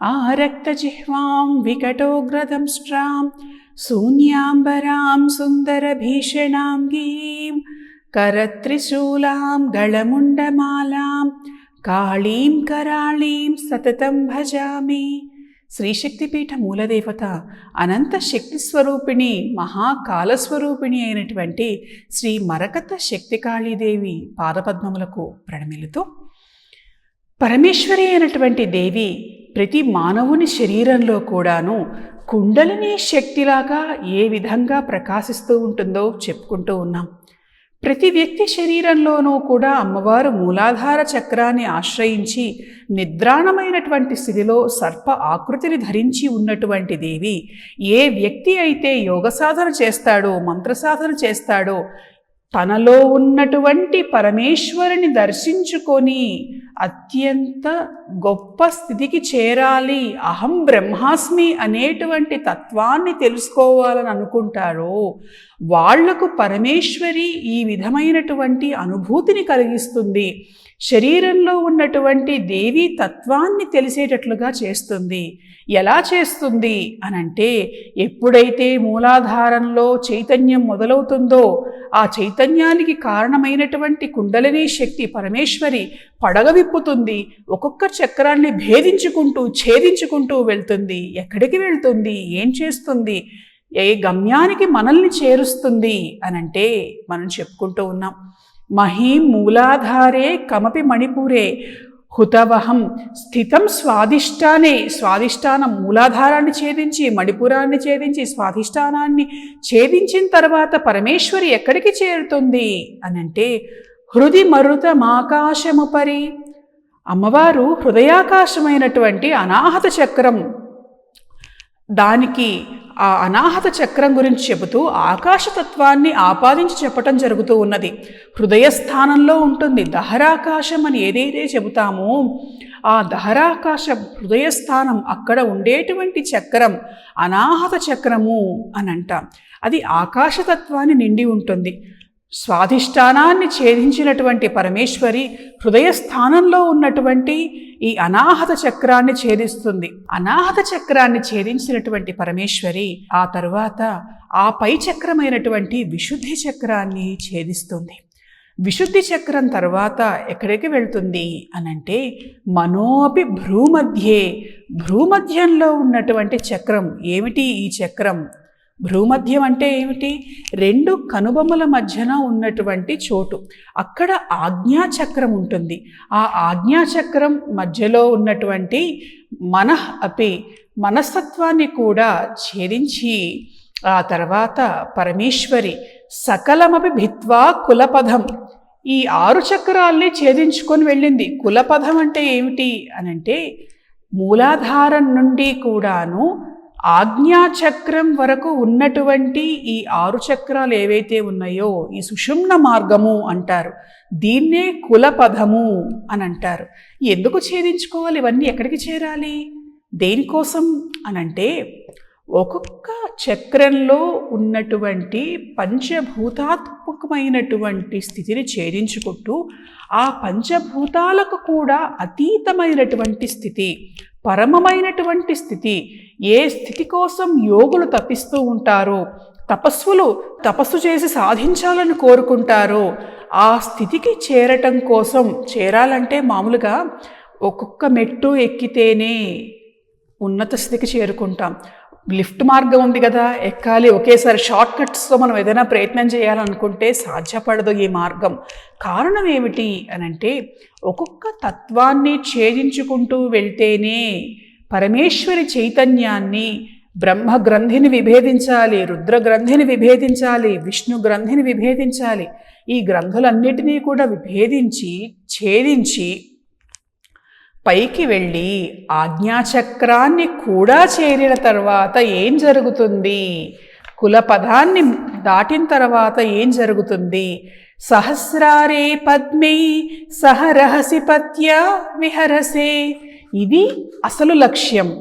ఆరక్తజిహ్వాం వికటోగ్రదంష్ట్రాం శూన్యాంబరాం సుందరభీషణాంగీం కరత్రిశూలాం గళముండమాలాం కాళీం కరాళీం సతతం భజామి. శ్రీశక్తిపీఠ మూలదేవత అనంత శక్తి స్వరూపిణి మహాకాలస్వరూపిణి అయినటువంటి శ్రీ మరకత శక్తికాళీదేవి పాదపద్మములకు ప్రణమిలుతూ పరమేశ్వరి అయినటువంటి దేవి ప్రతి మానవుని శరీరంలో కూడాను కుండలిని శక్తిలాగా ఏ విధంగా ప్రకాశిస్తూ ఉంటుందో చెప్పుకుంటూ ఉన్నాం. ప్రతి వ్యక్తి శరీరంలోనూ కూడా అమ్మవారు మూలాధార చక్రాన్ని ఆశ్రయించి నిద్రాణమైనటువంటి స్థితిలో సర్ప ఆకృతిని ధరించి ఉన్నటువంటి దేవి ఏ వ్యక్తి అయితే యోగ సాధన చేస్తాడో మంత్ర సాధన చేస్తాడో తనలో ఉన్నటువంటి పరమేశ్వరుని దర్శించుకొని అత్యంత గొప్ప స్థితికి చేరాలి. అహం బ్రహ్మాస్మి అనేటువంటి తత్వాన్ని తెలుసుకోవాలని అనుకుంటారో వాళ్ళకు పరమేశ్వరి ఈ విధమైనటువంటి అనుభూతిని కలిగిస్తుంది. శరీరంలో ఉన్నటువంటి దేవీ తత్వాన్ని తెలిసేటట్లుగా చేస్తుంది. ఎలా చేస్తుంది అనంటే ఎప్పుడైతే మూలాధారంలో చైతన్యం మొదలవుతుందో ఆ చైతన్యానికి కారణమైనటువంటి కుండలిని శక్తి పరమేశ్వరి పడగ విప్పుతుంది. ఒక్కొక్క చక్రాన్ని భేదించుకుంటూ ఛేదించుకుంటూ వెళ్తుంది. ఎక్కడికి వెళ్తుంది? ఏం చేస్తుంది? ఏ గమ్యానికి మనల్ని చేరుస్తుంది? అనంటే మనం చెప్పుకుంటూ ఉన్నాం. మహీం మూలాధారే కమపి మణిపూరే హుతవహం స్థితం స్వాదిష్టానే స్వాధిష్టానం మూలాధారాన్ని ఛేదించి మణిపురాన్ని ఛేదించి స్వాధిష్టానాన్ని ఛేదించిన తర్వాత పరమేశ్వరి ఎక్కడికి చేరుతుంది? అనంటే హృది మరుతమాకాశముపరి అమ్మవారు హృదయాకాశమైనటువంటి అనాహత చక్రం దానికి ఆ అనాహత చక్రం గురించి చెబుతూ ఆకాశతత్వాన్ని ఆపాదించి చెప్పటం జరుగుతూ ఉన్నది. హృదయస్థానంలో ఉంటుంది. దహరాకాశం అని ఏదైతే చెబుతామో ఆ దహరాకాశ హృదయస్థానం అక్కడ ఉండేటువంటి చక్రం అనాహత చక్రము అని అంటాం. అది ఆకాశతత్వాన్ని నిండి ఉంటుంది. స్వాధిష్టానాన్ని ఛేదించినటువంటి పరమేశ్వరి హృదయస్థానంలో ఉన్నటువంటి ఈ అనాహత చక్రాన్ని ఛేదిస్తుంది. అనాహత చక్రాన్ని ఛేదించినటువంటి పరమేశ్వరి ఆ తరువాత ఆ పై చక్రమైనటువంటి విశుద్ధి చక్రాన్ని ఛేదిస్తుంది. విశుద్ధి చక్రం తర్వాత ఎక్కడికి వెళ్తుంది అనంటే మనోపి భ్రూమధ్యే. భ్రూమధ్యంలో ఉన్నటువంటి చక్రం ఏమిటి ఈ చక్రం? భ్రూమధ్యం అంటే ఏమిటి? రెండు కనుబొమ్మల మధ్యన ఉన్నటువంటి చోటు. అక్కడ ఆజ్ఞాచక్రం ఉంటుంది. ఆ ఆజ్ఞాచక్రం మధ్యలో ఉన్నటువంటి మనః అపి మనస్తత్వాన్ని కూడా ఛేదించి ఆ తర్వాత పరమేశ్వరి సకలమపి భిత్వా కులపదం ఈ ఆరు చక్రాల్ని ఛేదించుకొని వెళ్ళింది. కులపదం అంటే ఏమిటి? అనంటే మూలాధారం నుండి కూడాను ఆజ్ఞాచక్రం వరకు ఉన్నటువంటి ఈ ఆరు చక్రాలు ఏవైతే ఉన్నాయో ఈ సుషుమ్న మార్గము అంటారు. దీన్నే కులపదము అని అంటారు. ఎందుకు ఛేదించుకోవాలి? ఇవన్నీ ఎక్కడికి చేరాలి? దేనికోసం అనంటే ఒక్కొక్క చక్రంలో ఉన్నటువంటి పంచభూతాత్మకమైనటువంటి స్థితిని ఛేదించుకుంటూ ఆ పంచభూతాలకు కూడా అతీతమైనటువంటి స్థితి పరమమైనటువంటి స్థితి ఏ స్థితి కోసం యోగులు తపిస్తూ ఉంటారో తపస్సులు తపస్సు చేసి సాధించాలని కోరుకుంటారో ఆ స్థితికి చేరటం కోసం చేరాలంటే మామూలుగా ఒక్కొక్క మెట్టు ఎక్కితేనే ఉన్నత స్థితికి చేరుకుంటాం. లిఫ్ట్ మార్గం ఉంది కదా ఎక్కాలి. ఒకేసారి షార్ట్ కట్స్తో మనం ఏదైనా ప్రయత్నం చేయాలనుకుంటే సాధ్యపడదు ఈ మార్గం. కారణం ఏమిటి అనంటే ఒక్కొక్క తత్వాన్ని ఛేదించుకుంటూ వెళ్తేనే పరమేశ్వరి చైతన్యాన్ని బ్రహ్మ గ్రంథిని విభేదించాలి రుద్ర గ్రంథిని విభేదించాలి విష్ణు గ్రంథిని విభేదించాలి ఈ గ్రంథులన్నిటినీ కూడా విభేదించి ఛేదించి పైకి వెళ్ళి ఆజ్ఞాచక్రాన్ని కూడా చేరిన తర్వాత ఏం జరుగుతుంది? కుల పదాన్ని దాటిన తర్వాత ఏం జరుగుతుంది? సహస్రారే పద్మై సహరహసి పత్య విహరసే ఇది అసలు లక్ష్యం.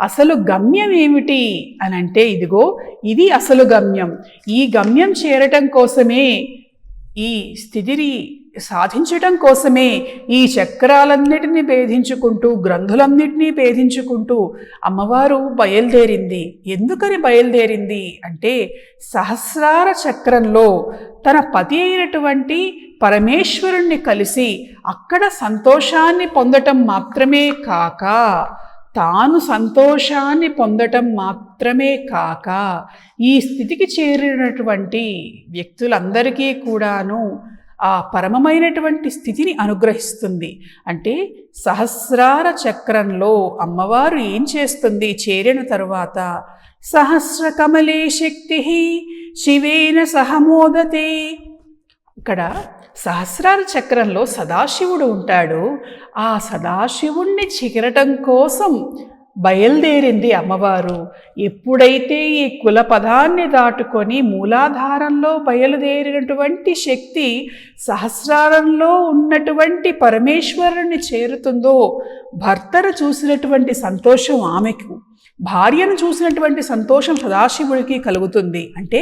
అసలు గమ్యం ఏమిటి? అని అంటే ఇదిగో ఇది అసలు గమ్యం. ఈ గమ్యం చేరటం కోసమే ఈ స్థితిని సాధించటం కోసమే ఈ చక్రాలన్నిటినీ భేదించుకుంటూ గ్రంథులన్నిటినీ భేదించుకుంటూ అమ్మవారు బయలుదేరింది. ఎందుకని బయలుదేరింది? అంటే సహస్రార చక్రంలో తన పతి అయినటువంటి పరమేశ్వరుణ్ణి కలిసి అక్కడ సంతోషాన్ని పొందటం మాత్రమే కాక తాను సంతోషాన్ని పొందటం మాత్రమే కాక ఈ స్థితికి చేరినటువంటి వ్యక్తులందరికీ కూడాను ఆ పరమమైనటువంటి స్థితిని అనుగ్రహిస్తుంది. అంటే సహస్రార చక్రంలో అమ్మవారు ఏం చేస్తుంది? చేరిన తరువాత సహస్ర కమలే శక్తి శివేన సహమోదతే ఇక్కడ సహస్రార చక్రంలో సదాశివుడు ఉంటాడు. ఆ సదాశివుణ్ణి చిగరటం కోసం బయలుదేరింది అమ్మవారు. ఎప్పుడైతే ఈ కుల పదాన్ని దాటుకొని మూలాధారంలో బయలుదేరినటువంటి శక్తి సహస్రారంలో ఉన్నటువంటి పరమేశ్వరుని చేరుతుందో భర్తను చూసినటువంటి సంతోషం ఆమెకు భార్యను చూసినటువంటి సంతోషం సదాశివుడికి కలుగుతుంది. అంటే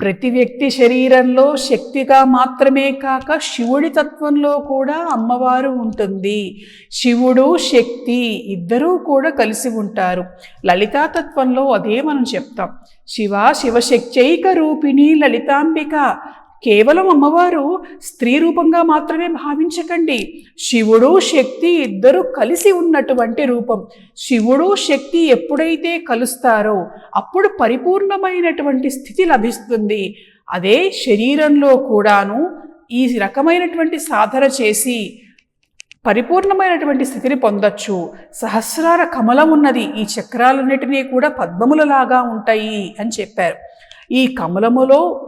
ప్రతి వ్యక్తి శరీరంలో శక్తిగా మాత్రమే కాక శివుడి తత్వంలో కూడా అమ్మవారు ఉంటుంది. శివుడు శక్తి ఇద్దరూ కూడా కలిసి ఉంటారు. లలితా తత్వంలో అదే మనం చెప్తాం. శివ శివశక్తైక రూపిణి లలితాంబిక. కేవలం అమ్మవారు స్త్రీ రూపంగా మాత్రమే భావించకండి. శివుడు శక్తి ఇద్దరు కలిసి ఉన్నటువంటి రూపం. శివుడు శక్తి ఎప్పుడైతే కలుస్తారో అప్పుడు పరిపూర్ణమైనటువంటి స్థితి లభిస్తుంది. అదే శరీరంలో కూడాను ఈ రకమైనటువంటి సాధన చేసి పరిపూర్ణమైనటువంటి స్థితిని పొందొచ్చు. సహస్రార కమలం ఉన్నది. ఈ చక్రాలన్నిటినీ కూడా పద్మములలాగా ఉంటాయి అని చెప్పారు. ఈ కమలములో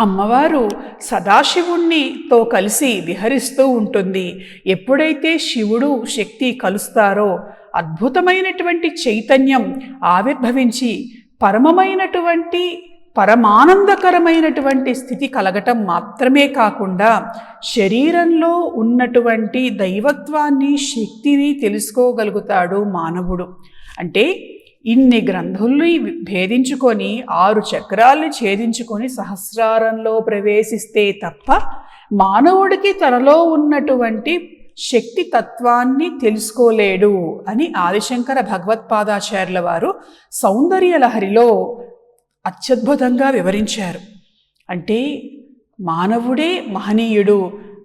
అమ్మవారు సదాశివుణ్ణితో కలిసి విహరిస్తూ ఉంటుంది. ఎప్పుడైతే శివుడు శక్తి కలుస్తారో అద్భుతమైనటువంటి చైతన్యం ఆవిర్భవించి పరమమైనటువంటి పరమానందకరమైనటువంటి స్థితి కలగటం మాత్రమే కాకుండా శరీరంలో ఉన్నటువంటి దైవత్వాన్ని శక్తిని తెలుసుకోగలుగుతాడు మానవుడు. అంటే ఇన్ని గ్రంథుల్ని భేదించుకొని ఆరు చక్రాల్ని ఛేదించుకొని సహస్రారంలో ప్రవేశిస్తే తప్ప మానవుడికి తనలో ఉన్నటువంటి శక్తి తత్వాన్ని తెలుసుకోలేడు అని ఆదిశంకర భగవత్పాదాచార్యుల వారు సౌందర్య లహరిలో అత్యద్భుతంగా వివరించారు. అంటే మానవుడే మహనీయుడు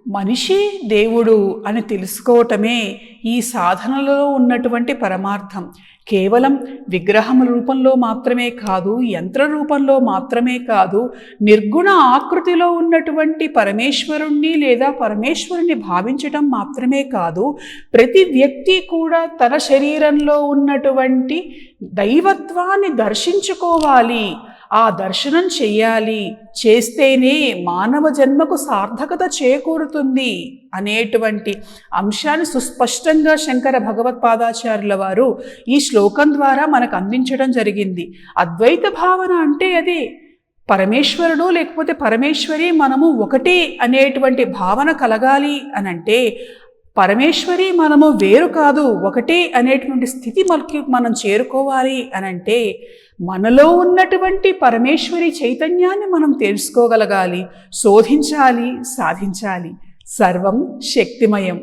మనిషి దేవుడు అని తెలుసుకోవటమే ఈ సాధనలో ఉన్నటువంటి పరమార్థం. కేవలం విగ్రహం రూపంలో మాత్రమే కాదు యంత్ర రూపంలో మాత్రమే కాదు నిర్గుణ ఆకృతిలో ఉన్నటువంటి పరమేశ్వరుణ్ణి లేదా పరమేశ్వరుణ్ణి భావించటం మాత్రమే కాదు ప్రతి వ్యక్తి కూడా తన శరీరంలో ఉన్నటువంటి దైవత్వాన్ని దర్శించుకోవాలి. ఆ దర్శనం చెయ్యాలి. చేస్తేనే మానవ జన్మకు సార్థకత చేకూరుతుంది అనేటువంటి అంశాన్ని సుస్పష్టంగా శంకర భగవత్పాదాచార్యుల వారు ఈ శ్లోకం ద్వారా మనకు అందించడం జరిగింది. అద్వైత భావన అంటే అదే. పరమేశ్వరుడు లేకపోతే పరమేశ్వరి మనము ఒకటే అనేటువంటి భావన కలగాలి అని అంటే పరమేశ్వరి మనము వేరు కాదు ఒకటే అనేటువంటి స్థితి మనకి మనం చేరుకోవాలి అని అంటే మనలో ఉన్నటువంటి పరమేశ్వరి చైతన్యాన్ని మనం తెలుసుకోగలగాలి శోధించాలి సాధించాలి. సర్వం శక్తిమయం.